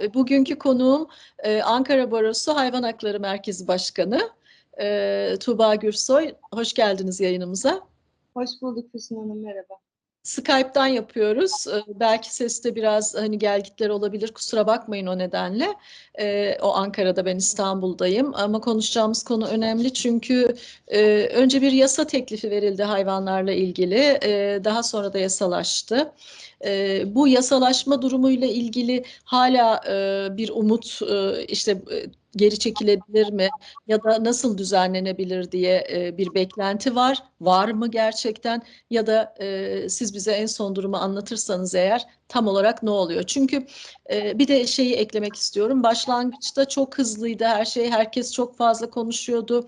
E, bugünkü konuğum e, Ankara Barosu Hayvan Hakları Merkezi Başkanı e, Tuğba Gürsoy. Hoş geldiniz yayınımıza. Hoş bulduk Füsun Hanım, merhaba. Skype'dan yapıyoruz. Belki seste biraz hani gelgitler olabilir. Kusura bakmayın o nedenle. O Ankara'da ben İstanbul'dayım. Ama konuşacağımız konu önemli çünkü önce bir yasa teklifi verildi hayvanlarla ilgili. Daha sonra da yasalaştı. Bu yasalaşma durumuyla ilgili hala bir umut işte geri çekilebilir mi ya da nasıl düzenlenebilir diye e, bir beklenti var. Var mı gerçekten ya da e, siz bize en son durumu anlatırsanız eğer tam olarak ne oluyor? Çünkü e, bir de şeyi eklemek istiyorum. Başlangıçta çok hızlıydı her şey. Herkes çok fazla konuşuyordu.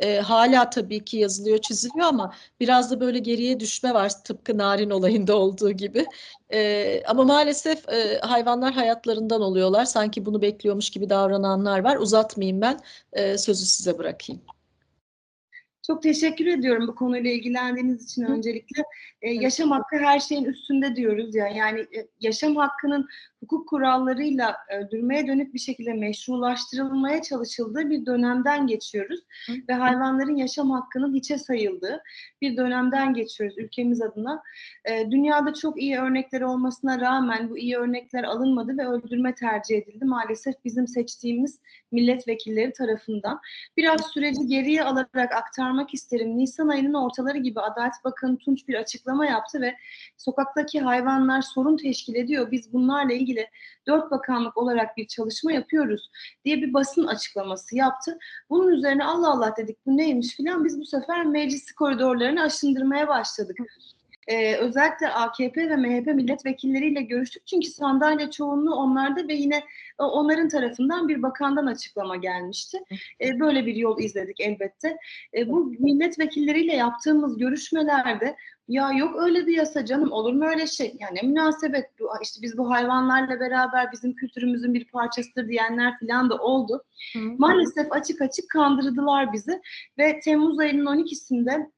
E, hala tabii ki yazılıyor, çiziliyor ama biraz da böyle geriye düşme var tıpkı narin olayında olduğu gibi. E, ama maalesef e, hayvanlar hayatlarından oluyorlar. Sanki bunu bekliyormuş gibi davrananlar var. Uzatmayayım ben, e, sözü size bırakayım. Çok teşekkür ediyorum bu konuyla ilgilendiğiniz için öncelikle. Ee, yaşam hakkı her şeyin üstünde diyoruz ya. Yani e, yaşam hakkının hukuk kurallarıyla öldürmeye dönük bir şekilde meşrulaştırılmaya çalışıldığı bir dönemden geçiyoruz. Hı. Ve hayvanların yaşam hakkının hiçe sayıldığı bir dönemden geçiyoruz ülkemiz adına. E, dünyada çok iyi örnekler olmasına rağmen bu iyi örnekler alınmadı ve öldürme tercih edildi. Maalesef bizim seçtiğimiz milletvekilleri tarafından. Biraz süreci geriye alarak aktarmak isterim. Nisan ayının ortaları gibi Adalet Bakanı Tunç bir açıklama yaptı ve sokaktaki hayvanlar sorun teşkil ediyor. Biz bunlarla ilgili dört bakanlık olarak bir çalışma yapıyoruz diye bir basın açıklaması yaptı. Bunun üzerine Allah Allah dedik bu neymiş filan biz bu sefer meclis koridorlarını aşındırmaya başladık e, özellikle AKP ve MHP milletvekilleriyle görüştük. Çünkü sandalye çoğunluğu onlarda ve yine e, onların tarafından bir bakandan açıklama gelmişti. E, böyle bir yol izledik elbette. E, bu milletvekilleriyle yaptığımız görüşmelerde ya yok öyle bir yasa canım olur mu öyle şey? Yani münasebet bu, işte biz bu hayvanlarla beraber bizim kültürümüzün bir parçasıdır diyenler falan da oldu. Hı. Maalesef açık açık kandırdılar bizi ve Temmuz ayının 12'sinde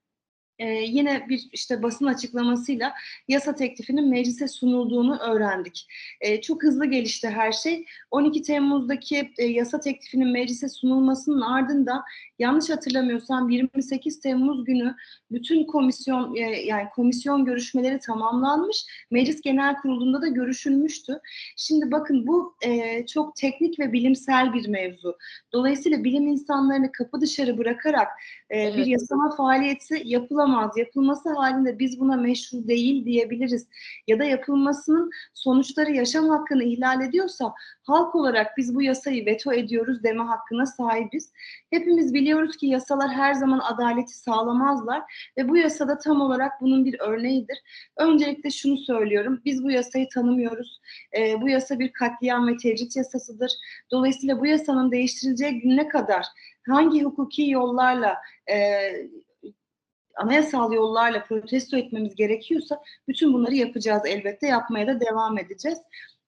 e, yine bir işte basın açıklamasıyla yasa teklifinin meclise sunulduğunu öğrendik. E, çok hızlı gelişti her şey. 12 Temmuz'daki e, yasa teklifinin meclise sunulmasının ardından yanlış hatırlamıyorsam 28 Temmuz günü bütün komisyon e, yani komisyon görüşmeleri tamamlanmış. Meclis Genel Kurulu'nda da görüşülmüştü. Şimdi bakın bu e, çok teknik ve bilimsel bir mevzu. Dolayısıyla bilim insanlarını kapı dışarı bırakarak e, evet. bir yasama faaliyeti yapılamaz. Yapılması halinde biz buna meşru değil diyebiliriz. Ya da yapılmasının sonuçları yaşam hakkını ihlal ediyorsa halk olarak biz bu yasayı veto ediyoruz deme hakkına sahibiz. Hepimiz biliyoruz ki yasalar her zaman adaleti sağlamazlar ve bu yasada tam olarak bunun bir örneğidir. Öncelikle şunu söylüyorum. Biz bu yasayı tanımıyoruz. E, bu yasa bir katliam ve tecrit yasasıdır. Dolayısıyla bu yasanın değiştirileceği güne kadar hangi hukuki yollarla e, anayasal yollarla protesto etmemiz gerekiyorsa bütün bunları yapacağız elbette yapmaya da devam edeceğiz.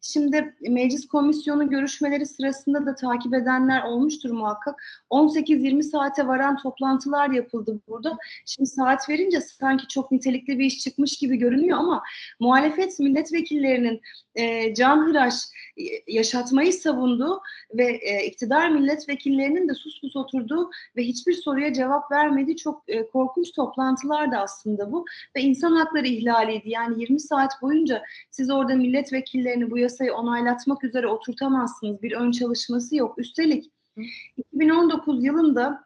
Şimdi meclis komisyonu görüşmeleri sırasında da takip edenler olmuştur muhakkak. 18-20 saate varan toplantılar yapıldı burada. Şimdi saat verince sanki çok nitelikli bir iş çıkmış gibi görünüyor ama muhalefet milletvekillerinin e, canhıraş e, yaşatmayı savunduğu ve e, iktidar milletvekillerinin de sus pus oturduğu ve hiçbir soruya cevap vermediği çok e, korkunç toplantılar da aslında bu. Ve insan hakları ihlaliydi. Yani 20 saat boyunca siz orada milletvekillerini bu yasayı onaylatmak üzere oturtamazsınız. Bir ön çalışması yok. Üstelik 2019 yılında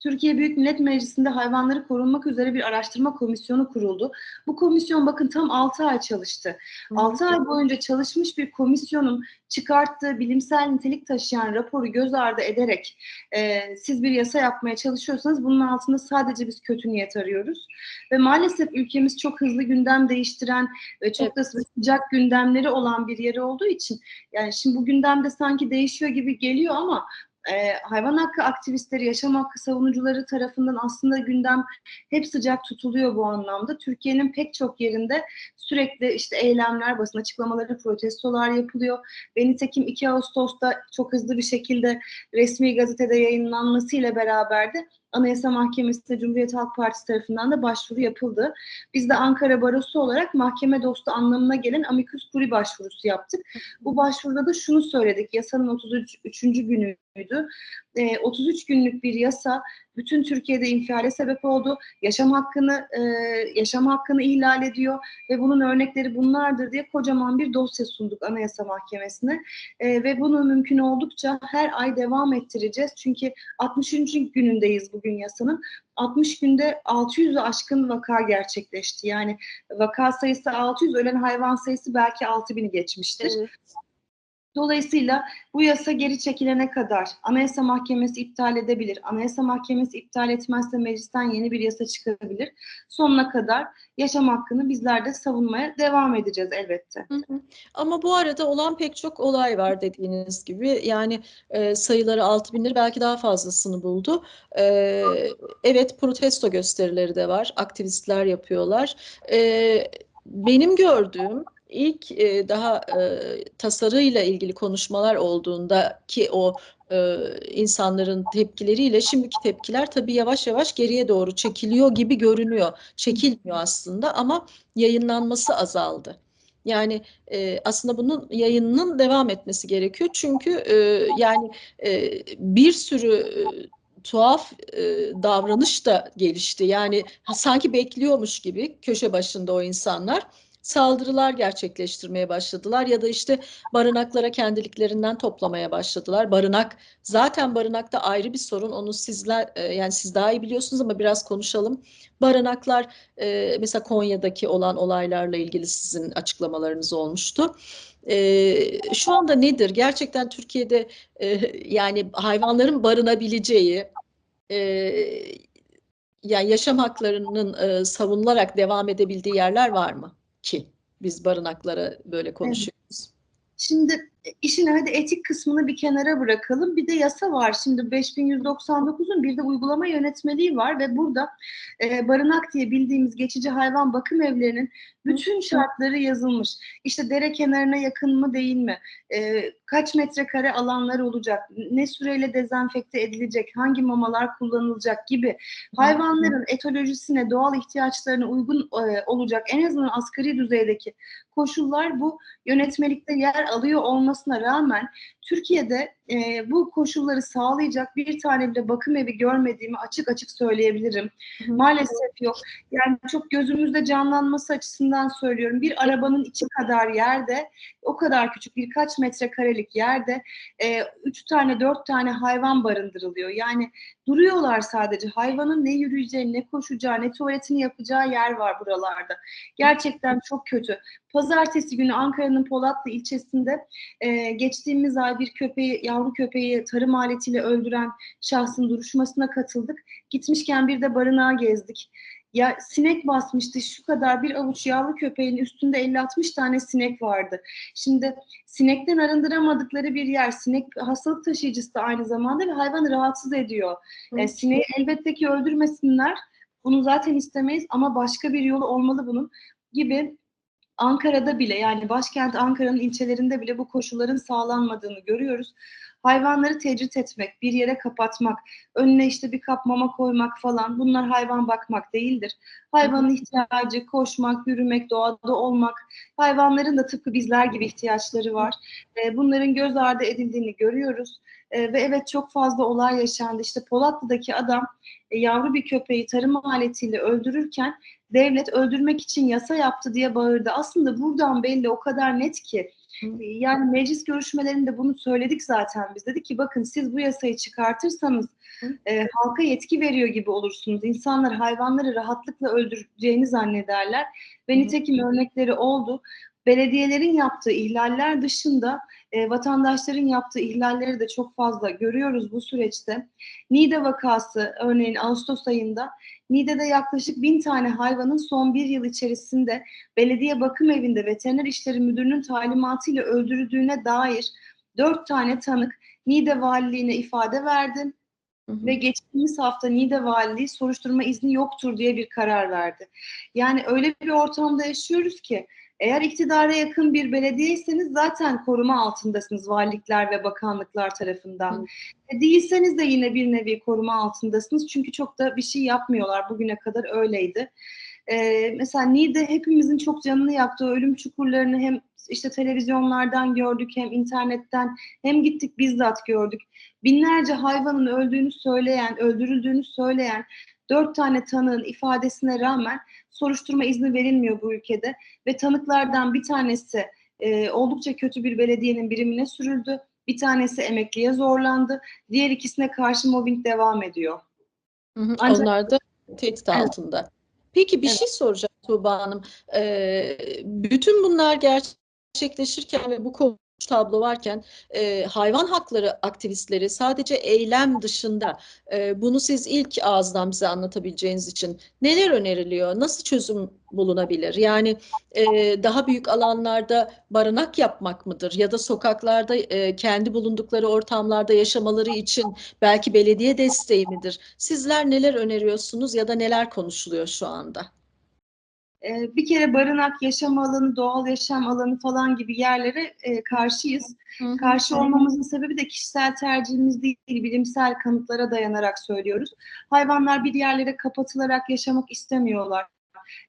Türkiye Büyük Millet Meclisi'nde hayvanları korunmak üzere bir araştırma komisyonu kuruldu. Bu komisyon bakın tam 6 ay çalıştı. 6 ay boyunca çalışmış bir komisyonun çıkarttığı bilimsel nitelik taşıyan raporu göz ardı ederek e, siz bir yasa yapmaya çalışıyorsanız bunun altında sadece biz kötü niyet arıyoruz. Ve maalesef ülkemiz çok hızlı gündem değiştiren ve çok evet. da sıcak gündemleri olan bir yeri olduğu için yani şimdi bu gündemde sanki değişiyor gibi geliyor ama e, hayvan hakkı aktivistleri, yaşam hakkı savunucuları tarafından aslında gündem hep sıcak tutuluyor bu anlamda. Türkiye'nin pek çok yerinde sürekli işte eylemler, basın açıklamaları, protestolar yapılıyor. Ve nitekim 2 Ağustos'ta çok hızlı bir şekilde resmi gazetede yayınlanmasıyla beraber de Anayasa Mahkemesi'ne Cumhuriyet Halk Partisi tarafından da başvuru yapıldı. Biz de Ankara Barosu olarak mahkeme dostu anlamına gelen amicus curiae başvurusu yaptık. Bu başvuruda da şunu söyledik. Yasanın 33. günüydü. E, 33 günlük bir yasa bütün Türkiye'de infiale sebep oldu. Yaşam hakkını e, yaşam hakkını ihlal ediyor ve bunun örnekleri bunlardır diye kocaman bir dosya sunduk Anayasa Mahkemesi'ne. E, ve bunu mümkün oldukça her ay devam ettireceğiz. Çünkü 60. günündeyiz bugün yasanın. 60 günde 600'ü aşkın vaka gerçekleşti. Yani vaka sayısı 600, ölen hayvan sayısı belki 6000'i geçmiştir. Evet. Dolayısıyla bu yasa geri çekilene kadar Anayasa Mahkemesi iptal edebilir. Anayasa Mahkemesi iptal etmezse meclisten yeni bir yasa çıkabilir. Sonuna kadar yaşam hakkını bizler de savunmaya devam edeceğiz elbette. Hı hı. Ama bu arada olan pek çok olay var dediğiniz gibi. Yani e, sayıları 6 binleri belki daha fazlasını buldu. E, evet protesto gösterileri de var. Aktivistler yapıyorlar. E, benim gördüğüm ilk e, daha e, tasarıyla ilgili konuşmalar olduğunda ki o e, insanların tepkileriyle şimdiki tepkiler tabii yavaş yavaş geriye doğru çekiliyor gibi görünüyor. Çekilmiyor aslında ama yayınlanması azaldı. Yani e, aslında bunun yayınının devam etmesi gerekiyor. Çünkü e, yani e, bir sürü e, tuhaf e, davranış da gelişti. Yani sanki bekliyormuş gibi köşe başında o insanlar saldırılar gerçekleştirmeye başladılar ya da işte barınaklara kendiliklerinden toplamaya başladılar. Barınak zaten barınakta ayrı bir sorun. Onu sizler e, yani siz daha iyi biliyorsunuz ama biraz konuşalım. Barınaklar e, mesela Konya'daki olan olaylarla ilgili sizin açıklamalarınız olmuştu. E, şu anda nedir? Gerçekten Türkiye'de e, yani hayvanların barınabileceği e, yani yaşam haklarının e, savunularak devam edebildiği yerler var mı? Ki biz barınaklara böyle konuşuyoruz. Şimdi e, işin hadi etik kısmını bir kenara bırakalım. Bir de yasa var. Şimdi 5199'un bir de uygulama yönetmeliği var ve burada e, barınak diye bildiğimiz geçici hayvan bakım evlerinin bütün şartları yazılmış. İşte dere kenarına yakın mı değil mi? E, kaç metrekare alanlar olacak? Ne süreyle dezenfekte edilecek? Hangi mamalar kullanılacak gibi hayvanların etolojisine, doğal ihtiyaçlarına uygun e, olacak en azından asgari düzeydeki koşullar bu yönetmelikte yer alıyor olmasına rağmen Türkiye'de e, bu koşulları sağlayacak bir tane bile bakım evi görmediğimi açık açık söyleyebilirim. Maalesef yok. Yani çok gözümüzde canlanması açısından söylüyorum. Bir arabanın içi kadar yerde, o kadar küçük birkaç metrekarelik yerde e, üç tane, dört tane hayvan barındırılıyor. Yani duruyorlar sadece. Hayvanın ne yürüyeceği, ne koşacağı, ne tuvaletini yapacağı yer var buralarda. Gerçekten çok kötü. Pazartesi günü Ankara'nın Polatlı ilçesinde e, geçtiğimiz ay bir köpeği, yavru köpeği tarım aletiyle öldüren şahsın duruşmasına katıldık. Gitmişken bir de barınağı gezdik. Ya sinek basmıştı şu kadar bir avuç yavru köpeğin üstünde 50-60 tane sinek vardı. Şimdi sinekten arındıramadıkları bir yer, sinek hastalık taşıyıcısı da aynı zamanda ve hayvanı rahatsız ediyor. E, sineği elbette ki öldürmesinler. Bunu zaten istemeyiz ama başka bir yolu olmalı bunun gibi Ankara'da bile yani başkent Ankara'nın ilçelerinde bile bu koşulların sağlanmadığını görüyoruz. Hayvanları tecrit etmek, bir yere kapatmak, önüne işte bir kap mama koymak falan bunlar hayvan bakmak değildir. Hayvanın ihtiyacı koşmak, yürümek, doğada olmak. Hayvanların da tıpkı bizler gibi ihtiyaçları var. Bunların göz ardı edildiğini görüyoruz. Ve evet çok fazla olay yaşandı. İşte Polatlı'daki adam e, yavru bir köpeği tarım aletiyle öldürürken devlet öldürmek için yasa yaptı diye bağırdı. Aslında buradan belli o kadar net ki. Yani meclis görüşmelerinde bunu söyledik zaten biz. Dedik ki bakın siz bu yasayı çıkartırsanız e, halka yetki veriyor gibi olursunuz. İnsanlar hayvanları rahatlıkla öldüreceğini zannederler. Ve nitekim örnekleri oldu. Belediyelerin yaptığı ihlaller dışında e, vatandaşların yaptığı ihlalleri de çok fazla görüyoruz bu süreçte. Niğde vakası örneğin Ağustos ayında Niğde'de yaklaşık bin tane hayvanın son bir yıl içerisinde belediye bakım evinde veteriner işleri müdürünün talimatıyla öldürüldüğüne dair dört tane tanık Niğde Valiliğine ifade verdi. Ve geçtiğimiz hafta Niğde Valiliği soruşturma izni yoktur diye bir karar verdi. Yani öyle bir ortamda yaşıyoruz ki Eğer iktidara yakın bir belediyeyseniz zaten koruma altındasınız valilikler ve bakanlıklar tarafından. E, Değilseniz de yine bir nevi koruma altındasınız. Çünkü çok da bir şey yapmıyorlar. Bugüne kadar öyleydi. Ee, mesela Niğde hepimizin çok canını yaktığı ölüm çukurlarını hem işte televizyonlardan gördük hem internetten hem gittik bizzat gördük. Binlerce hayvanın öldüğünü söyleyen, öldürüldüğünü söyleyen dört tane tanığın ifadesine rağmen soruşturma izni verilmiyor bu ülkede ve tanıklardan bir tanesi e, oldukça kötü bir belediyenin birimine sürüldü. Bir tanesi emekliye zorlandı. Diğer ikisine karşı mobbing devam ediyor. Hı hı, Ancak- Onlar da tehdit Evet. altında. Peki bir Evet. şey soracağım Tuğba Hanım. Ee, bütün bunlar gerçekleşirken ve bu korkunç tablo varken e, hayvan hakları aktivistleri sadece eylem dışında e, bunu siz ilk ağızdan bize anlatabileceğiniz için neler öneriliyor? Nasıl çözüm bulunabilir? Yani e, daha büyük alanlarda barınak yapmak mıdır? Ya da sokaklarda e, kendi bulundukları ortamlarda yaşamaları için belki belediye desteği midir? Sizler neler öneriyorsunuz ya da neler konuşuluyor şu anda? Ee, bir kere barınak, yaşam alanı, doğal yaşam alanı falan gibi yerlere e, karşıyız. Karşı olmamızın sebebi de kişisel tercihimiz değil, bilimsel kanıtlara dayanarak söylüyoruz. Hayvanlar bir yerlere kapatılarak yaşamak istemiyorlar.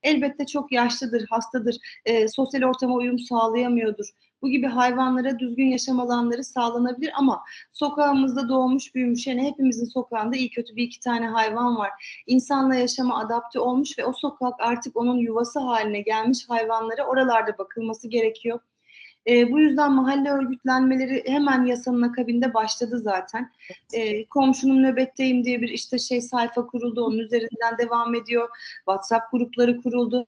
Elbette çok yaşlıdır, hastadır, e, sosyal ortama uyum sağlayamıyordur. Bu gibi hayvanlara düzgün yaşam alanları sağlanabilir ama sokağımızda doğmuş büyümüş yani hepimizin sokağında iyi kötü bir iki tane hayvan var. İnsanla yaşama adapte olmuş ve o sokak artık onun yuvası haline gelmiş hayvanlara oralarda bakılması gerekiyor. E, bu yüzden mahalle örgütlenmeleri hemen yasanın akabinde başladı zaten. E, komşunun nöbetteyim diye bir işte şey sayfa kuruldu, onun üzerinden devam ediyor. WhatsApp grupları kuruldu.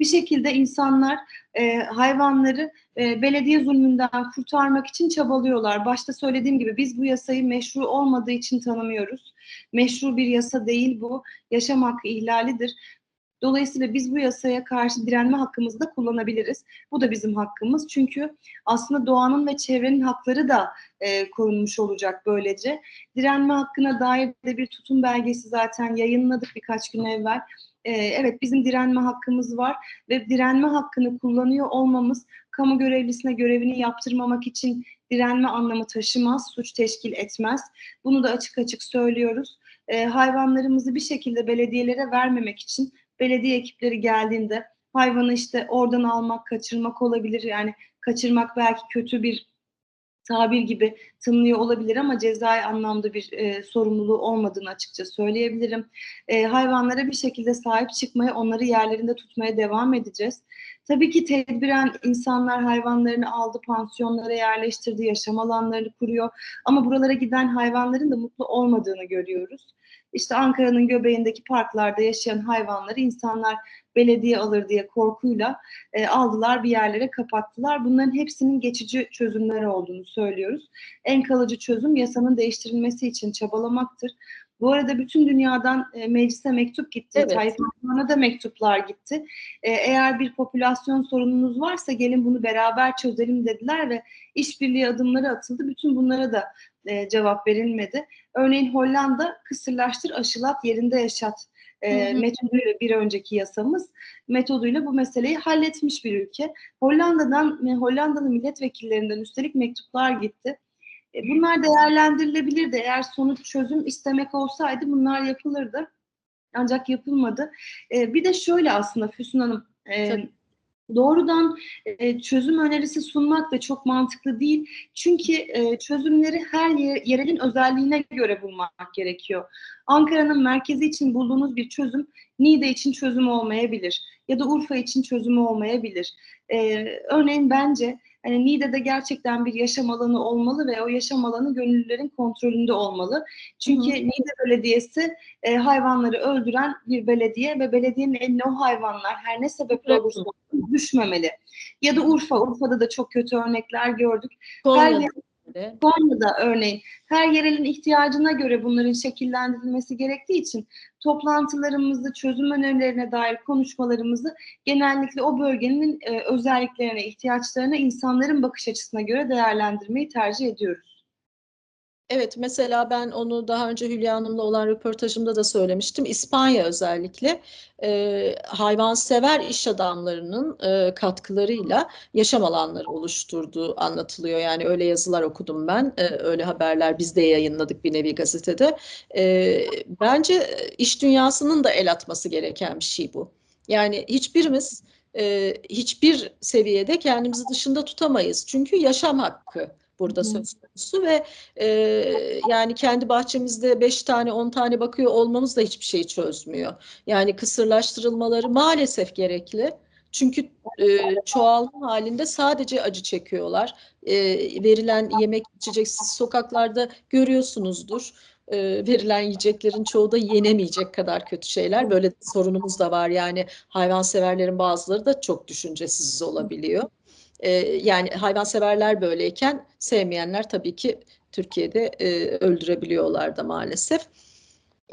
Bir şekilde insanlar e, hayvanları e, belediye zulmünden kurtarmak için çabalıyorlar. Başta söylediğim gibi biz bu yasayı meşru olmadığı için tanımıyoruz. Meşru bir yasa değil bu. Yaşam hakkı ihlalidir. Dolayısıyla biz bu yasaya karşı direnme hakkımızı da kullanabiliriz. Bu da bizim hakkımız. Çünkü aslında doğanın ve çevrenin hakları da e, korunmuş olacak böylece. Direnme hakkına dair de bir tutum belgesi zaten yayınladık birkaç gün evvel. E, evet bizim direnme hakkımız var ve direnme hakkını kullanıyor olmamız kamu görevlisine görevini yaptırmamak için direnme anlamı taşımaz, suç teşkil etmez. Bunu da açık açık söylüyoruz. E, hayvanlarımızı bir şekilde belediyelere vermemek için belediye ekipleri geldiğinde hayvanı işte oradan almak, kaçırmak olabilir. Yani kaçırmak belki kötü bir tabir gibi tınlıyor olabilir ama cezai anlamda bir e, sorumluluğu olmadığını açıkça söyleyebilirim. E, hayvanlara bir şekilde sahip çıkmaya, onları yerlerinde tutmaya devam edeceğiz. Tabii ki tedbiren insanlar hayvanlarını aldı, pansiyonlara yerleştirdi, yaşam alanlarını kuruyor. Ama buralara giden hayvanların da mutlu olmadığını görüyoruz. İşte Ankara'nın göbeğindeki parklarda yaşayan hayvanları insanlar belediye alır diye korkuyla e, aldılar bir yerlere kapattılar. Bunların hepsinin geçici çözümleri olduğunu söylüyoruz. En kalıcı çözüm yasanın değiştirilmesi için çabalamaktır. Bu arada bütün dünyadan e, meclise mektup gitti. Evet. Tayyip Erdoğan'a da mektuplar gitti. E, eğer bir popülasyon sorununuz varsa gelin bunu beraber çözelim dediler ve işbirliği adımları atıldı. Bütün bunlara da e, cevap verilmedi. Örneğin Hollanda kısırlaştır, aşılat, yerinde yaşat e, Hı hı. metoduyla bir önceki yasamız metoduyla bu meseleyi halletmiş bir ülke. Hollanda'dan e, Hollandalı milletvekillerinden üstelik mektuplar gitti. E, bunlar değerlendirilebilirdi. Eğer sonuç çözüm istemek olsaydı bunlar yapılırdı. Ancak yapılmadı. E, bir de şöyle aslında Füsun Hanım, e, Tabii. Doğrudan e, çözüm önerisi sunmak da çok mantıklı değil. Çünkü e, çözümleri her yer, yerelin özelliğine göre bulmak gerekiyor. Ankara'nın merkezi için bulduğunuz bir çözüm Niğde için çözüm olmayabilir ya da Urfa için çözümü olmayabilir. E, örneğin bence hani Niğde'de gerçekten bir yaşam alanı olmalı ve o yaşam alanı gönüllülerin kontrolünde olmalı. Çünkü Hı hı. Niğde Belediyesi e, hayvanları öldüren bir belediye ve belediyenin eline o hayvanlar her ne sebeple olursa düşmemeli. Ya da Urfa, Urfa'da da çok kötü örnekler gördük. Her Konya'da yer- öyle. Konya'da örneğin her yerelin ihtiyacına göre bunların şekillendirilmesi gerektiği için toplantılarımızı, çözüm önerilerine dair konuşmalarımızı genellikle o bölgenin e, özelliklerine, ihtiyaçlarına, insanların bakış açısına göre değerlendirmeyi tercih ediyoruz. Evet, mesela ben onu daha önce Hülya Hanım'la olan röportajımda da söylemiştim. İspanya özellikle e, hayvansever iş adamlarının e, katkılarıyla yaşam alanları oluşturduğu anlatılıyor. Yani öyle yazılar okudum ben, e, öyle haberler biz de yayınladık bir nevi gazetede. E, bence iş dünyasının da el atması gereken bir şey bu. Yani hiçbirimiz e, hiçbir seviyede kendimizi dışında tutamayız. Çünkü yaşam hakkı burada Hı. söz konusu ve e, yani kendi bahçemizde beş tane on tane bakıyor olmamız da hiçbir şey çözmüyor. Yani kısırlaştırılmaları maalesef gerekli. Çünkü e, çoğalma halinde sadece acı çekiyorlar. E, verilen yemek içecek siz sokaklarda görüyorsunuzdur. E, verilen yiyeceklerin çoğu da yenemeyecek kadar kötü şeyler. Böyle sorunumuz da var. Yani hayvanseverlerin bazıları da çok düşüncesiz olabiliyor. E, yani hayvanseverler böyleyken sevmeyenler tabii ki Türkiye'de e, öldürebiliyorlar da maalesef.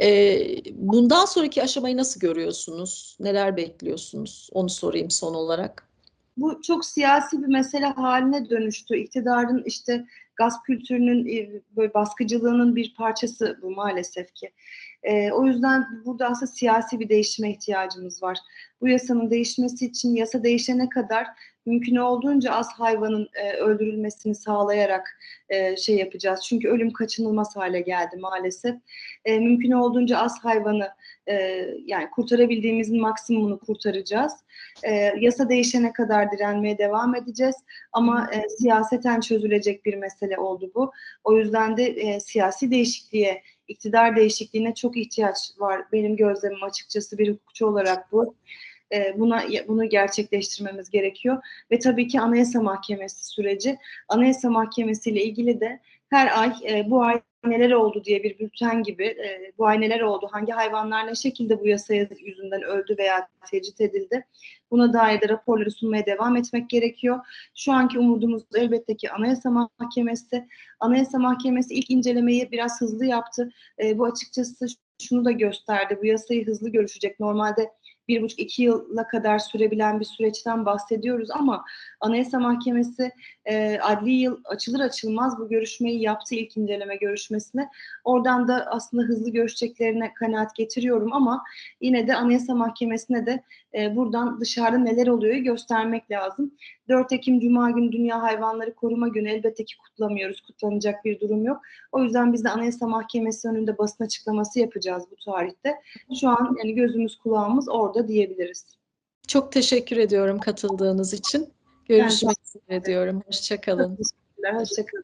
E, bundan sonraki aşamayı nasıl görüyorsunuz? Neler bekliyorsunuz? Onu sorayım son olarak. Bu çok siyasi bir mesele haline dönüştü. İktidarın işte gaz kültürünün e, böyle baskıcılığının bir parçası bu maalesef ki. E, o yüzden burada aslında siyasi bir değişime ihtiyacımız var. Bu yasanın değişmesi için yasa değişene kadar mümkün olduğunca az hayvanın e, öldürülmesini sağlayarak e, şey yapacağız. Çünkü ölüm kaçınılmaz hale geldi maalesef. E, mümkün olduğunca az hayvanı e, yani kurtarabildiğimizin maksimumunu kurtaracağız. E, yasa değişene kadar direnmeye devam edeceğiz. Ama e, siyaseten çözülecek bir mesele oldu bu. O yüzden de e, siyasi değişikliğe, iktidar değişikliğine çok ihtiyaç var. Benim gözlemim açıkçası bir hukukçu olarak bu. E, buna bunu gerçekleştirmemiz gerekiyor ve tabii ki Anayasa Mahkemesi süreci. Anayasa Mahkemesi ile ilgili de her ay e, bu ay neler oldu diye bir bülten gibi e, bu ay neler oldu, hangi hayvanlar ne şekilde bu yasaya yüzünden öldü veya tecrit edildi. Buna dair de raporları sunmaya devam etmek gerekiyor. Şu anki umudumuz elbette ki Anayasa Mahkemesi. Anayasa Mahkemesi ilk incelemeyi biraz hızlı yaptı. E, bu açıkçası şunu da gösterdi. Bu yasayı hızlı görüşecek. Normalde bir buçuk iki yıla kadar sürebilen bir süreçten bahsediyoruz ama Anayasa Mahkemesi e, adli yıl açılır açılmaz bu görüşmeyi yaptı ilk inceleme görüşmesine. Oradan da aslında hızlı görüşeceklerine kanaat getiriyorum ama yine de Anayasa Mahkemesi'ne de e, buradan dışarıda neler oluyor göstermek lazım. 4 Ekim Cuma günü Dünya Hayvanları Koruma Günü elbette ki kutlamıyoruz. Kutlanacak bir durum yok. O yüzden biz de Anayasa Mahkemesi önünde basın açıklaması yapacağız bu tarihte. Şu an yani gözümüz kulağımız orada diyebiliriz. Çok teşekkür ediyorum katıldığınız için. Görüşmek üzere diyorum. Hoşçakalın. Hoşçakalın.